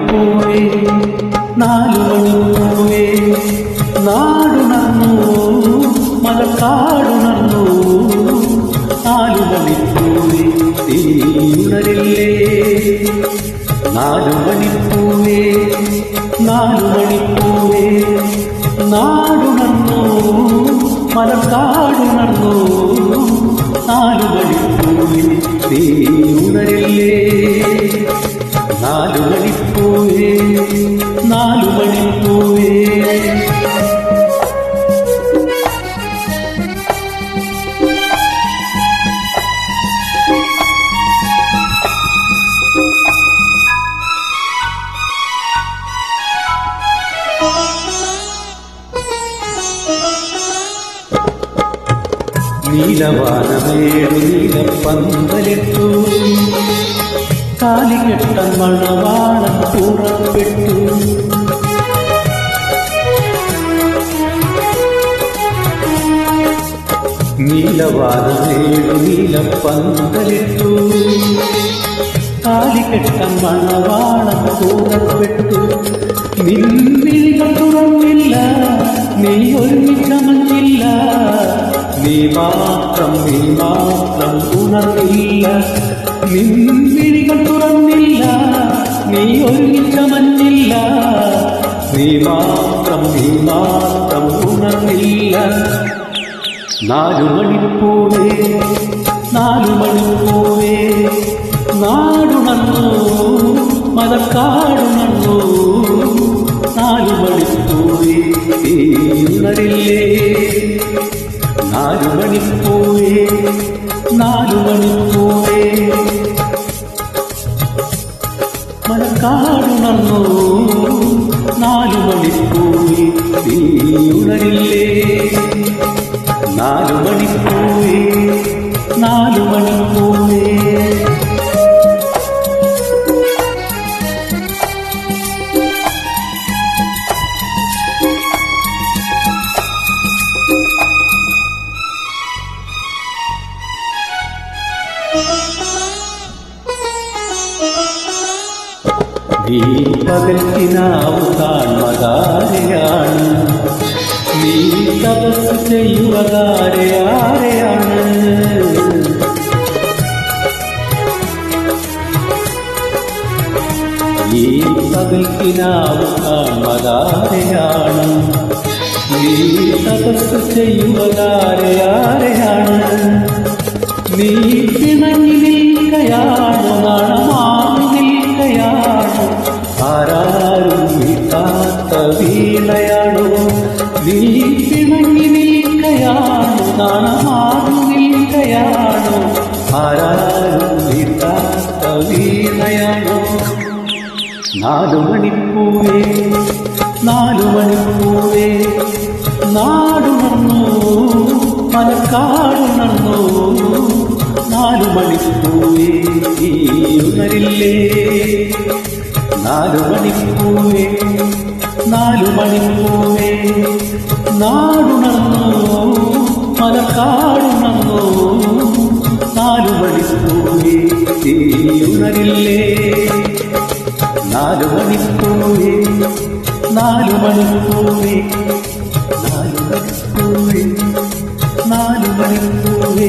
നാലു മണിപ്പൂവേ നാലു മണിപ്പൂവേ നാടുണർന്നു മലക്കാടുണർന്നു നാലു മണിപ്പൂവേ തീയുണരില്ലേ? നാലു മണിപ്പൂവേ നാലു മണിപ്പൂവേ നാടുണർന്നു മലക്കാടുണർന്നു നാലു മണിപ്പൂവേ തീയുണരില്ലേ? നാലു മണിപ്പൂവേ നാലു മണിപ്പൂവേ നീലവാനമേടു നീലപ്പന്തലിട്ടു കാലികെട്ടം മണവാളം പുറപ്പെട്ടു നീലവാനമേടു നീലപ്പന്തലിട്ടു കാലികെട്ടം മണവാളം പുറപ്പെട്ടു നിന്നികൾ തുറന്നില്ല നീ ഒരുമിച്ചമഞ്ഞില്ല നീ മാത്രം നീ മാത്രം ഉണർന്നില്ല നിന്നികൾ നീ മാത്രം ഉണർന്നില്ല. നാലു മണിപ്പൂവേ നാലു മണിപ്പൂവേ നാടുണർന്നു മലക്കാടുണർന്നു നാലു മണിപ്പൂവേ തീയുണരില്ലേ നാലു മണിപ്പൂവേ നാലു മണിപ്പൂവേ മലക്കാടുണർന്നു നാലു മണിപ്പൂവേ നീ പകൽക്കിനാവ് കാൺമതാരെയാണ് നീ തപസ് ചെയ്യുവതാരെയാരെയാണ് നീ പകൽക്കിനാവ് നീ തപസ് ചെയ്യുവതാരെയാരെയാണ് നീ പിണങ്ങി നിൽക്കയാണ് നാണമാറി നിൽക്കയാണോ ആരാരും വീട്ടാത്ത വീണയാണോ നീ പിണങ്ങി നിൽക്കയാണ് നാണമാറി നിൽക്കയാണോ ആരാരും വീട്ടാത്ത വീണയാണോ നാലു മണിപ്പൂവേ നാലു മണിപ്പൂവേ നാടുണർന്നു നന്നു നാലു മണിപ്പൂവേ ഉണരില്ലേ മണിപ്പൂവേ നാടുണർന്നു നന്നു നാലു മണിപ്പൂവേ ഉണരില്ലേ നാലു മണിപ്പൂവേ നാലു മണിപ്പൂവേ നാലു മണിപ്പൂവേ നാലു മണിപ്പൂവേ